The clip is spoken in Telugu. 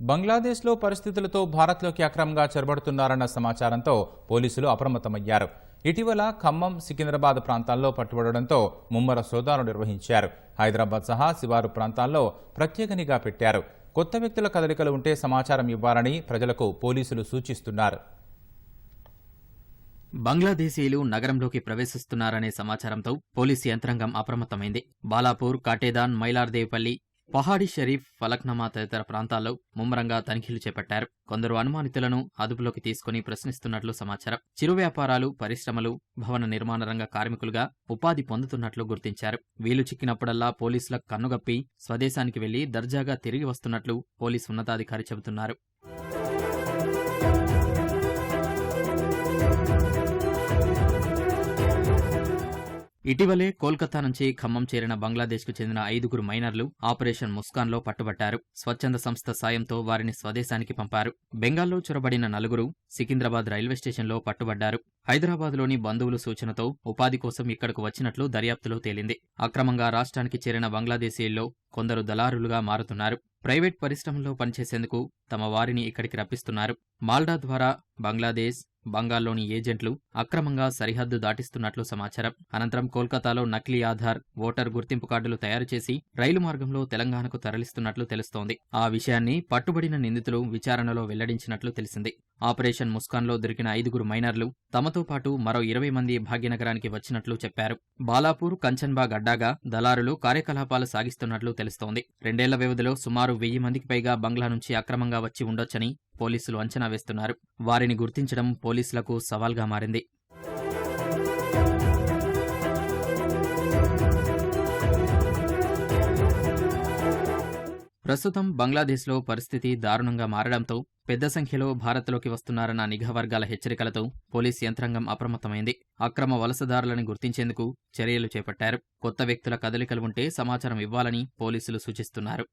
బంగ్లాదేశ్లో పరిస్థితులతో భారత్లోకి అక్రమంగా చొరబడుతున్నారన్న సమాచారంతో పోలీసులు అప్రమత్తమయ్యారు. ఇటీవల ఖమ్మం సికింద్రాబాద్ ప్రాంతాల్లో పట్టుబడడంతో ముమ్మర సోదాలు నిర్వహించారు. హైదరాబాద్ సహా శివారు ప్రాంతాల్లో ప్రత్యేక నిఘా పెట్టారు. కొత్త వ్యక్తుల కదలికలు ఉంటే సమాచారం ఇవ్వాలని ప్రజలకు పోలీసులు సూచిస్తున్నారు. బంగ్లాదేశీయులు నగరంలోకి ప్రవేశిస్తున్నారనే సమాచారంతో పోలీసు యంత్రాంగం అప్రమత్తమైంది. బాలాపూర్ కాటేదాన్ మైలార్దేవిపల్లి పహాడి షరీఫ్ ఫలక్నమా తదితర ప్రాంతాల్లో ముమ్మరంగా తనిఖీలు చేపట్టారు. కొందరు అనుమానితులను అదుపులోకి తీసుకుని ప్రశ్నిస్తున్నట్లు సమాచారం. చిరు వ్యాపారాలు పరిశ్రమలు భవన నిర్మాణ రంగ కార్మికులుగా ఉపాధి పొందుతున్నట్లు గుర్తించారు. వీలు చిక్కినప్పుడల్లా పోలీసులకు కన్నుగప్పి స్వదేశానికి వెళ్ళి దర్జాగా తిరిగి వస్తున్నట్లు పోలీసు ఉన్నతాధికారి చెబుతున్నారు. ఇటీవలే కోల్కతా నుంచి ఖమ్మం చేరిన బంగ్లాదేశ్కు చెందిన ఐదుగురు మైనర్లు ఆపరేషన్ ముస్కాన్లో పట్టుబట్టారు. స్వచ్ఛంద సంస్థ సాయంతో వారిని స్వదేశానికి పంపారు. బెంగాల్లో చొరబడిన నలుగురు సికింద్రాబాద్ రైల్వే స్టేషన్లో పట్టుబడ్డారు. హైదరాబాద్లోని బంధువుల సూచనతో ఉపాధి కోసం ఇక్కడకు వచ్చినట్లు దర్యాప్తులో తేలింది. అక్రమంగా రాష్ట్రానికి చేరిన బంగ్లాదేశీయుల్లో కొందరు దళారులుగా మారుతున్నారు. ప్రైవేట్ పరిశ్రమల్లో పనిచేసేందుకు తమ వారిని ఇక్కడికి రప్పిస్తున్నారు. మాల్డా ద్వారా బంగ్లాదేశ్ బంగాల్లోని ఏజెంట్లు అక్రమంగా సరిహద్దు దాటిస్తున్నట్లు సమాచారం. అనంతరం కోల్కతాలో నకిలీ ఆధార్ ఓటర్ గుర్తింపు కార్డులు తయారు చేసి రైలు మార్గంలో తెలంగాణకు తరలిస్తున్నట్లు తెలుస్తోంది. ఆ విషయాన్ని పట్టుబడిన నిందితులు విచారణలో వెల్లడించినట్లు తెలిసింది. ఆపరేషన్ ముస్కాన్లో దొరికిన ఐదుగురు మైనర్లు తమతో పాటు మరో ఇరవై మంది భాగ్యనగరానికి వచ్చినట్లు చెప్పారు. బాలాపూర్ కంచన్బాగ్ అడ్డాగా దళారులు కార్యకలాపాలు సాగిస్తున్నట్లు తెలుస్తోంది. రెండేళ్ళ వ్యవధిలో సుమారు వెయ్యి మందికి పైగా బంగ్లా నుంచి అక్రమంగా వచ్చి ఉండొచ్చని పోలీసులు అంచనా వేస్తున్నారు. వారిని గుర్తించడం పోలీసులకు సవాల్గా మారింది. ప్రస్తుతం బంగ్లాదేశ్లో పరిస్థితి దారుణంగా మారడంతో పెద్ద సంఖ్యలో భారత్లోకి వస్తున్నారన్న నిఘా వర్గాల హెచ్చరికలతో పోలీస్ యంత్రాంగం అప్రమత్తమైంది. అక్రమ వలసదారులను గుర్తించేందుకు చర్యలు చేపట్టారు. కొత్త వ్యక్తుల కదలికలు ఉంటే సమాచారం ఇవ్వాలని పోలీసులు సూచిస్తున్నారు.